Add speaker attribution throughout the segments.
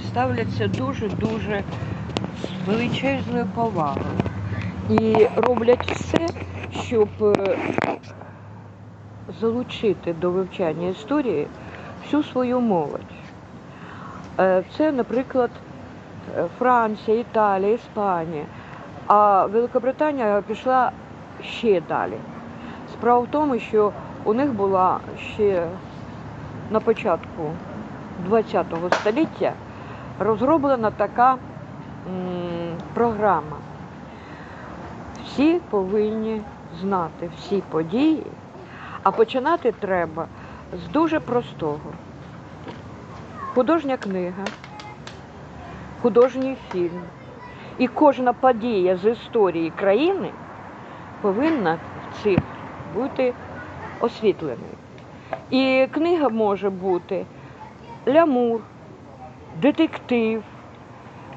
Speaker 1: ставляться дуже-дуже з величезною повагою і роблять все, щоб е, залучити до вивчання історії всю свою молодь. Е, Це, наприклад, е, Франція, Італія, Іспанія. А Великобританія пішла ще далі. Справа в тому, що у них була ще на початку ХХ століття розроблена така м, програма. Всі повинні знати всі події, а починати треба з дуже простого. Художня книга, художній фільм. І кожна подія з історії країни повинна в цих бути освітленою. І книга може бути лямур, детектив,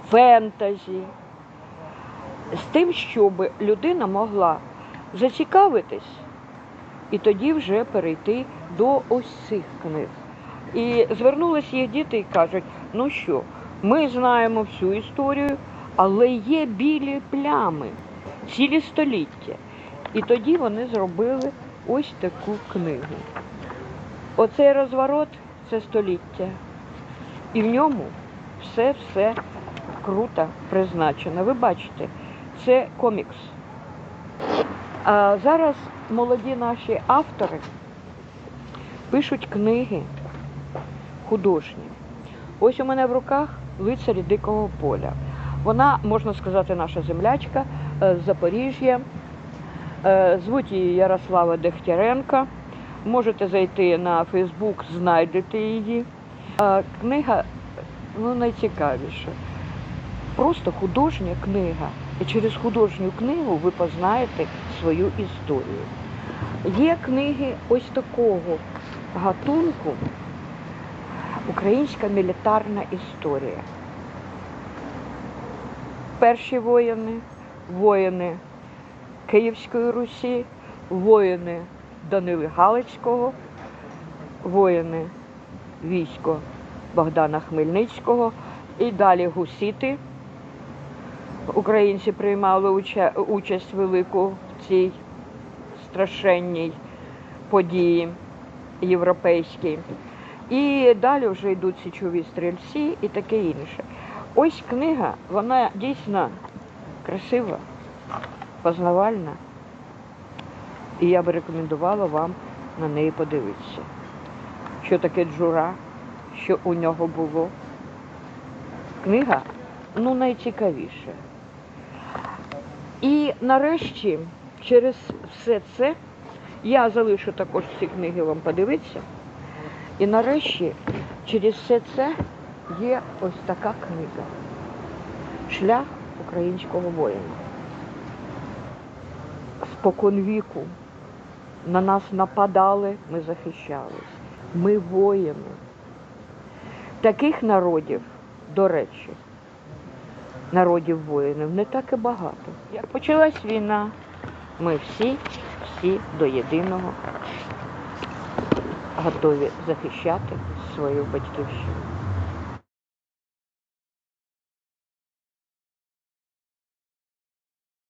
Speaker 1: фентезі, з тим, щоб людина могла зацікавитись і тоді вже перейти до ось цих книг. І звернулись їх діти і кажуть: ну що, ми знаємо всю історію, але є білі плями, цілі століття. І тоді вони зробили ось таку книгу. Оцей розворот це століття. І в ньому все-все круто призначено. Ви бачите, це комікс. А зараз молоді наші автори пишуть книги художні. Ось у мене в руках лицарі Дикого поля. Вона, можна сказати, наша землячка е, з Запоріжжя. Е, Звуть її Ярослава Дегтяренко. Можете зайти на Фейсбук, знайдете її. А Книга ну, найцікавіша. Просто художня книга. І через художню книгу ви познаєте свою історію. Є книги ось такого гатунку Українська мілітарна історія. Перші воїни, воїни Київської Русі, воїни Данили Галицького, воїни військо Богдана Хмельницького і далі гусіти. Українці приймали уча- участь велику в цій страшенній події європейській. І далі вже йдуть січові стрільці і таке інше. Ось книга, вона дійсно красива, познавальна. І я би рекомендувала вам на неї подивитися. Що таке джура, що у нього було. Книга ну найцікавіша. І нарешті, через все це, я залишу також ці книги вам подивитися. І нарешті, через все це є ось така книга. Шлях українського воїна. Спокон віку на нас нападали, ми захищались. Ми воїни. Таких народів, до речі, народів воїнів не так і багато. Як почалась війна, ми всі, всі до єдиного готові захищати свою батьківщину.